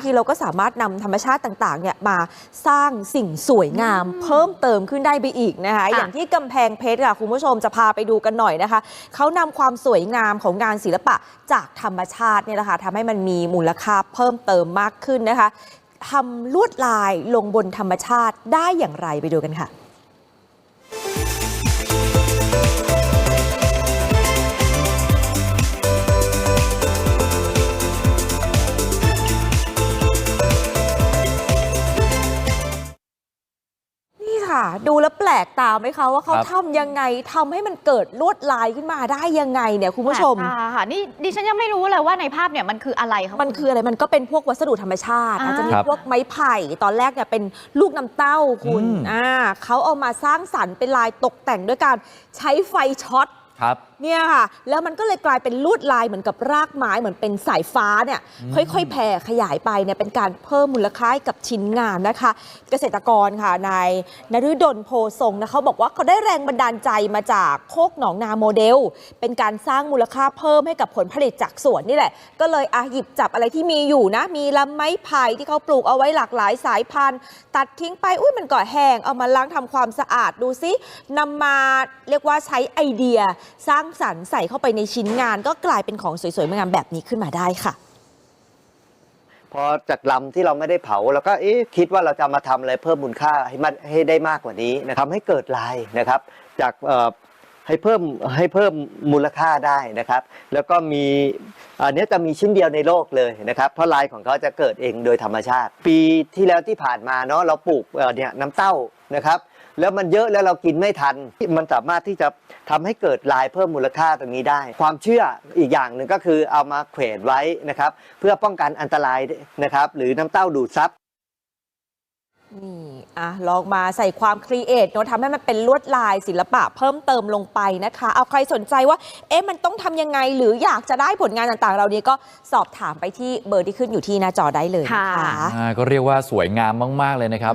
างทีเราก็สามารถนำธรรมชาติต่างๆเนี่ยมาสร้างสิ่งสวยงาม เพิ่มเติมขึ้นได้ไปอีกนะคะค่ะอย่างที่กำแพงเพชรค่ะคุณผู้ชมจะพาไปดูกันหน่อยนะคะเขานำความสวยงามของงานศิลปะจากธรรมชาติเนี่ยแหละค่ะทำให้มันมีมูลค่าเพิ่มเติมมากขึ้นนะคะทำลวดลายลงบนธรรมชาติได้อย่างไรไปดูกันค่ะ ค่ะ ดูแล้วแปลกตาไหมคะว่าเขาครับ ทำยังไงทำให้มันเกิดลวดลายขึ้นมาได้ยังไงเนี่ยคุณผู้ชมแปลกตาค่ะนี่ดิฉันยังไม่รู้เลยว่าในภาพเนี่ยมันคืออะไรคะ มันคืออะไรมันก็เป็นพวกวัสดุธรรมชาติ อ่า อาจจะมีครับพวกไม้ไผ่ ตอนแรกเนี่ยเป็นลูกน้ำเต้าคุณอืม อ่าเขาเอามาสร้างสรรค์เป็นลายตกแต่งด้วยการใช้ไฟช็อต ครับ เนี่ยค่ะ แล้วมันก็เลยกลายเป็นลวดลายเหมือนกับรากไม้เหมือนเป็นสายฟ้าเนี่ยอืมค่อยๆ แผ่ขยายไปเนี่ยเป็นการเพิ่มมูลค่าให้กับชิ้นงานนะคะ เกษตรกรค่ะนายนฤดลโพทรงนะเขาบอกว่าเขาได้แรงบันดาลใจมาจากโคกหนองนาโมเดล เป็นการสร้างมูลค่าเพิ่มให้กับผลผลิตจากสวนนี่แหละ ก็เลยอาหยิบจับอะไรที่มีอยู่นะ มีลำไม้ไผ่ที่เขาปลูกเอาไว้หลากหลายสายพันธุ์ ตัดทิ้งไปอุ้ยมันก็แห้งเอามาล้างทำความสะอาดดูซินำมาเรียกว่าใช้ไอเดียสร้างสรรค์ใส่เข้าไปในชิ้นงาน ก็กลายเป็นของสวยๆงามแบบนี้ขึ้นมาได้ค่ะ พอจากลำที่เราไม่ได้เผาเราก็เอ๊ะคิดว่าเราจะมาทำอะไรเพิ่มมูลค่าให้มันให้ได้มากกว่านี้นะครับให้เกิดลายนะครับ จากเอ่อ ให้เพิ่มให้เพิ่มมูลค่าได้นะครับ แล้วก็มีอันนี้จะมีชิ้นเดียวในโลกเลยนะครับเพราะลายของเขาจะเกิดเองโดยธรรมชาติ ปีที่แล้วที่ผ่านมาเนาะเราปลูกเนี่ยน้ำเต้านะครับแล้วมันเยอะแล้วเรากินไม่ทัน มันสามารถที่จะทำให้เกิดลายเพิ่มมูลค่าตรงนี้ได้ ความเชื่ออีกอย่างหนึ่งก็คือเอามาแขวนไว้นะครับ เพื่อป้องกันอันตรายนะครับ หรือน้ำเต้าดูดซับ นี่อะลองมาใส่ความครีเอทเนอะทำให้มันเป็นลวดลายศิลปะเพิ่มเติมลงไปนะคะ เอาใครสนใจว่า เอ๊ะมันต้องทำยังไง หรืออยากจะได้ผลงานต่างๆ เรานี้ก็สอบถามไปที่เบอร์ที่ขึ้นอยู่ที่หน้าจอได้เลยนะคะค่ะอ่าก็เรียกว่าสวยงามมาก ๆ เลยนะครับ